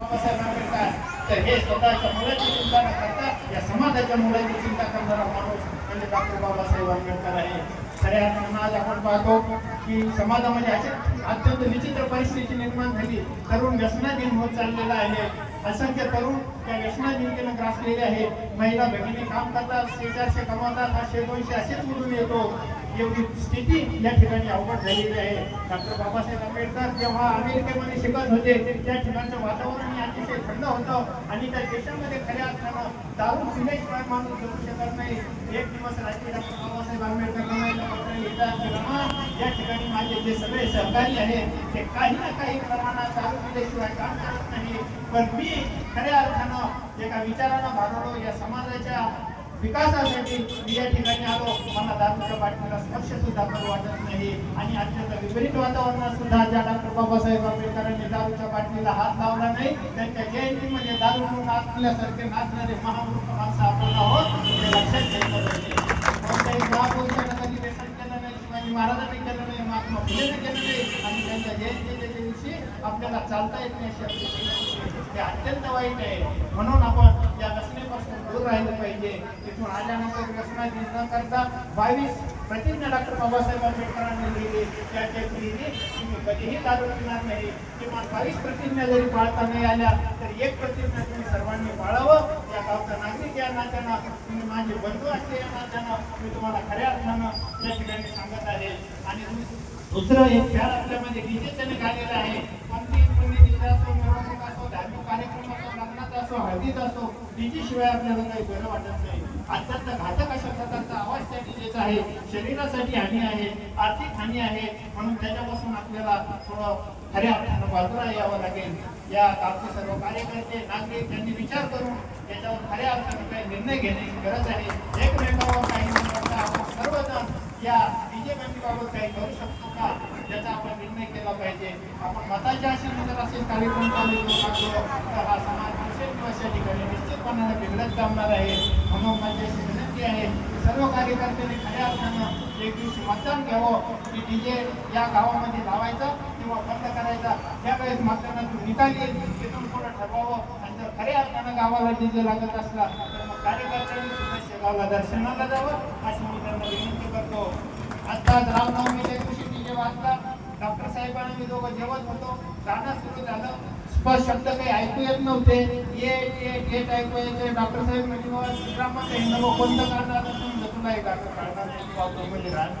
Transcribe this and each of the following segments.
बाबासाहेब आंबेडकर तर हे स्वतःच्या मुलाची चिंता न करता या समाजाच्या मुलाची चिंता करणारा माणूस म्हणजे डॉक्टर बाबासाहेब आंबेडकर आहे. खऱ्या अर्थानं आज आपण पाहतो की समाजामध्ये असे अत्यंत विचित्र परिस्थिती निर्माण झाली. तरुण व्यसनाधीन होत चाललेला आहे. असंख्य तरुण त्या व्यसनाधीनतेनं ग्रासलेले आहे महिला भगिनी काम करतात शेजारशे कमावतात असे दोनशे असेच उडून येतो. एवढी स्थिती या ठिकाणी अवघड झालेली आहे. डॉक्टर बाबासाहेब आंबेडकर जेव्हा अमेरिकेमध्ये शिकत होते त्या ठिकाणचं वातावरण अतिशय थंड होतं आणि त्या देशामध्ये खऱ्या अर्थानं दारू पिल्याशिवाय माणूस जगू शकत नाही. एक दिवस रात्री डॉक्टर बाबासाहेब आंबेडकर या ठिकाणी माझे जे सगळे सहकारी आहेत ते काही ना काही प्रमाणात दारू पिल्याशिवाय काम करत नाही. पण मी खऱ्या अर्थानं एका विचारानं भागवलो या समाजाच्या विकासासाठी मी या ठिकाणी आलो. मला दारूच्या बाटलीला स्पर्श सुद्धा करू वाटत नाही. आणि अत्यंत विपरीत वातावरणात सुद्धा ज्या डॉक्टर बाबासाहेब आंबेडकरांनी दारूच्या बाटलीला हात लावला नाही त्यांच्या जयंतीमध्ये दारू म्हणून आपल्यासारखे नाचणारे महामूर्ख माणसं आपण आहोत हे लक्षात घेतलं पाहिजे. कोणत्याही महापुरुषांना कधी व्यसन केलं नाही शिवाजी महाराजांनी केलं नाही महात्मा फुलेने केलं नाही आणि त्यांच्या जयंतीचे आपल्याला चालता येत नाही अशी अत्यंत वाईट आहे. म्हणून आपण या व्यसनेपासून दूर राहिलं पाहिजे. तिथून आल्यानंतर व्यसनाची न करता बावीस प्रतिज्ञा डॉक्टर बाबासाहेब आंबेडकरांनी लिहिली. त्याच्या लिहिली तुम्ही कधीही दारू पिणार नाही. किंवा बावीस प्रतिज्ञा जरी पाळता नाही आल्या तर एक प्रतिज्ञा तुम्ही सर्वांनी पाळावं. या गावचा नागरिक या नात्यानं तुम्ही माझे बंधू असले या नात्यानं मी तुम्हाला खऱ्या अर्थानं या ठिकाणी सांगत आहे. आणि दुसरं हे प्यार आपल्यामध्ये डीजे त्याने आहे. कोणती पुण्यतिथी असो असो धार्मिक कार्यक्रम असो असो हळदीत असो डीजे शिवाय आपल्याला काही बरं वाटत नाही. अत्यंत घातक अशा प्रकारचा आवाज त्या डीजेचा आहे. शरीरासाठी हानी आहे आर्थिक हानी आहे. म्हणून त्याच्यापासून आपल्याला थोडं खऱ्या अर्थानं बाजूला यावं लागेल. या आपले सर्व कार्यकर्ते नागरिक त्यांनी विचार करून याच्यावर खऱ्या अर्थानं काही निर्णय घेण्याची गरज आहे. एकमेकावर काही आपण सर्वजण या डीजे बंदीबाबत काही करू शकतो का? याचा आपण निर्णय केला पाहिजे. आपण मताच्या आशेने जर असेल कार्यक्रम चालू करू लागलो तर हा समाज दिवसेंदिवस या ठिकाणी निश्चितपणाने बिघडत जाणार आहे. म्हणून माझी अशी विनंती आहे की सर्व कार्यकर्त्यांनी खऱ्या अर्थानं एक दिवशी मतदान घ्यावं. की डीजे या गावामध्ये लावायचा किंवा बंद करायचा. त्यावेळेस मतदानातून निकाल येईल तिथून पुढे ठरवावं. आणि जर खऱ्या अर्थानं गावाला डीजे लागत असला तर मग कार्यकर्त्यांनी सुद्धा शेगावला दर्शनाला जावं. अशी साहेबांनी मी दोघं जेवत होतो. गाणं सुरू झालं. स्पष्ट शब्द काही ऐकू येत नव्हते. येट येट येत ऐकू यायचे डॉक्टर साहेब म्हणजे बाबा श्रीरामाचं हे नको कोणतं गाणं आता तुम्ही तुला हे गाणं काढणार म्हणजे राहण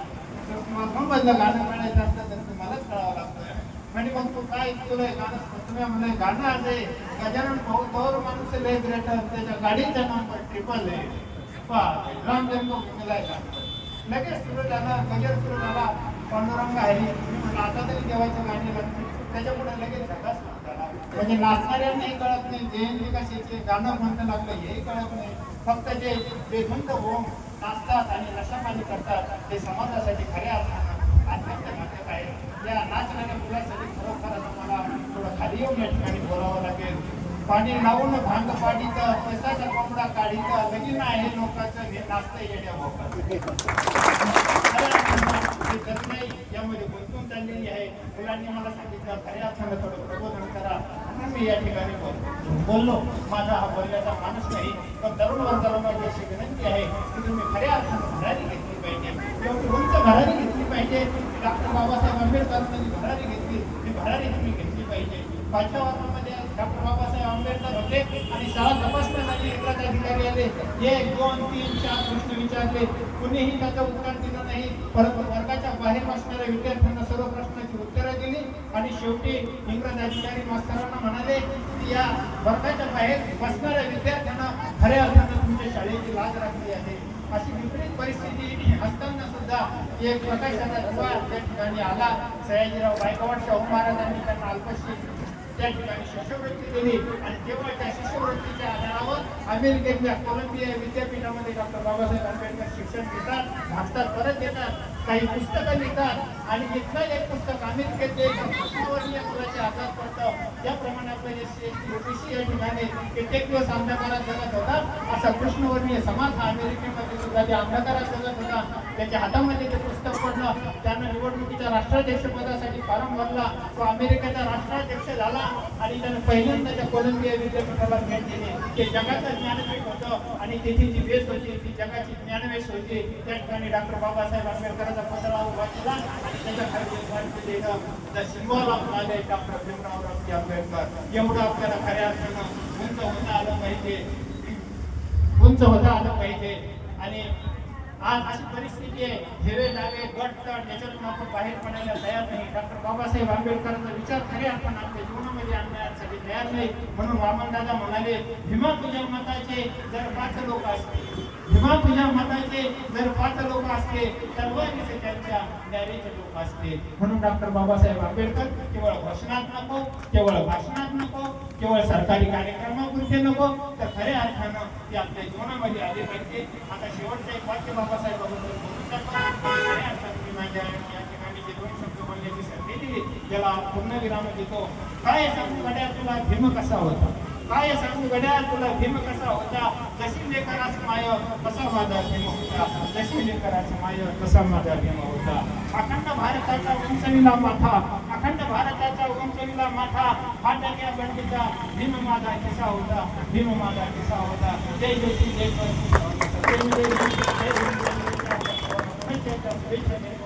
तर तुम्हाला मग गाणं काढायचं असतं तर तुम्हालाच कळावं लागतं. म्हणजे मग तू काय तुला हे गाणं तुम्ही म्हणे? गाणं आहे. गजानन भाऊ गौर माणूस लय ग्रेट त्याच्या गाडीचं नाव ट्रिपल आहे. पहा राम जन्मभूमीला आहे. का लगेच सुरू झाला गजर सुरू झाला. पांडुरंग आहे. मी म्हटलं आता तरी देवाच्या गाणी लागते त्याच्यापुढे लगेच धडास म्हणजे नाचणाऱ्यांनाही कळत नाही जयंती कशाचे गाणं म्हणतं लागलं हेही कळत नाही. फक्त जे बेधुंद होऊन नाचतात आणि नशापाणी करतात ते समाजासाठी खऱ्या अर्थानं अत्यंत घातक आहे. या नाचणाऱ्या मुलासाठी खरोखर आता मला थोडं खाली येऊन या ठिकाणी बोलावं लागेल. पाणी लावून भांग पाडीचं पैसाचा कोंबडा काढीचं लगीन आहे लोकांचं हे नाचतं येड्या करत नाही. यामध्ये गुंतून चाललेली आहे. मुलांनी मला सांगितलं खऱ्या अर्थानं थोडं प्रबोधन करा. म्हणून मी या ठिकाणी बोल- बोललो. माझा हा बोलण्याचा माणूस नाही पण तरुण वर्गाला माझी अशी विनंती आहे की तुम्ही खऱ्या अर्थानं भरारी घेतली पाहिजे. एवढी उंच भरारी घेतली पाहिजे. डॉक्टर बाबासाहेब आंबेडकरांनी जी भरारी घेतली ती भरारी तुम्ही घेतली पाहिजे. पाचव्या वर्गामध्ये डॉक्टर बाबासाहेब आंबेडकर होते आणि शाळा तपासण्यासाठी इंग्रज अधिकारी आले. एक दोन तीन चार प्रश्न विचारले. कुणीही त्याचं उत्तर दिलं नाही. परंतु वर्गाच्या बाहेर बसणाऱ्या विद्यार्थ्यांना सर्व प्रश्नाची उत्तरं दिली आणि शेवटी इंग्रज अधिकारी मास्तरांना म्हणाले की या वर्गाच्या बाहेर बसणाऱ्या विद्यार्थ्यांना खऱ्या अर्थानं तुमच्या शाळेची लाज राखली आहे. अशी विपरीत परिस्थिती असताना सुद्धा एक प्रकाशाचा दिवा त्या ठिकाणी आला. सयाजीराव गायकवाड शाहू महाराजांनी त्यांना अल्पशी त्या ठिकाणी शिष्यवृत्ती दिली आणि तेव्हा त्या शिष्यवृत्तीच्या आधारावर अमेरिकेतल्या कोलंबिया विद्यापीठामध्ये डॉक्टर बाबासाहेब आंबेडकर शिक्षण घेतात भारतात परत येतात. काही पुस्तकं लिहितात आणि तिथलं एक पुस्तक आम्ही घेतले कृष्णवर्णीय मुलाचे आधार पडतं. त्याप्रमाणे आपलं ओबीसी या ठिकाणी कित्येक दिवस अंधकारात जगत होता. असा कृष्णवर्णीय समाज हा अमेरिकेमध्ये सुद्धा ते अंधकारात जगत होता. त्याच्या हातामध्ये ते पुस्तक पडलं. त्यानं निवडणुकीच्या राष्ट्राध्यक्ष पदासाठी फॉर्म भरला. तो अमेरिकेचा राष्ट्राध्यक्ष झाला आणि त्यानं पहिल्यांदा त्या कोलंबिया विद्यापीठाला भेट दिली. ते जगाचं ज्ञानपीठ होतं. आणि तेथील जी बेस होती ती जगाची ज्ञानवेश होती. त्या ठिकाणी डॉक्टर बाबासाहेब आंबेडकरांचा पुतळा उभा केला आणि त्याच्याखाली एक वाक्य symbol of knowledge doctor Bhimrao Ramji Ambedkar. एवढं आपल्याला खऱ्या अर्थानं उंच होता आलं पाहिजे. उंच होता आलं पाहिजे. आणि आज अशी परिस्थिती आहे. हेवे डावे गट तट याच्यातून आपण बाहेर पडायला तयार नाही. डॉक्टर बाबासाहेब आंबेडकरांचा विचार खरे आपण आपल्या जीवनामध्ये आणण्यासाठी तयार नाही. म्हणून वामनदादा म्हणाले भीमा तुझ्या मताचे जर पाच लोक असतील भीमा तुझ्या मताचे जर पाच लोक असते तर त्यांच्या न्यायाचे लोक असते म्हणून डॉक्टर बाबासाहेब आंबेडकर केवळ घोषणात नको हो, केवळ भाषणात नको हो, केवळ सरकारी कार्यक्रमापुरते नको तर खऱ्या अर्थानं ते आपल्या जीवनामध्ये आले पाहिजे. आता शेवटचं एक वाक्य बाबासाहेब माझ्या या ठिकाणी जे दोन शब्द बोलण्याची संधी दिली त्याला पूर्णविराम देतो. काय सांगू? गड्या तुला भीम कसा होता? काय सांगू गड्या तुला भीम कसा होता जशी लेकरास माय कसा माझा भीम होता जशी लेकरास माय कसा माझा भीम होता अखंड भारताचा वंशविला माथा अखंड भारताचा वंशविला माथा फाटक्या बंडीचा भीम माझा किसा होता भीम माझा किसा होता जय ज्योती जय जय जय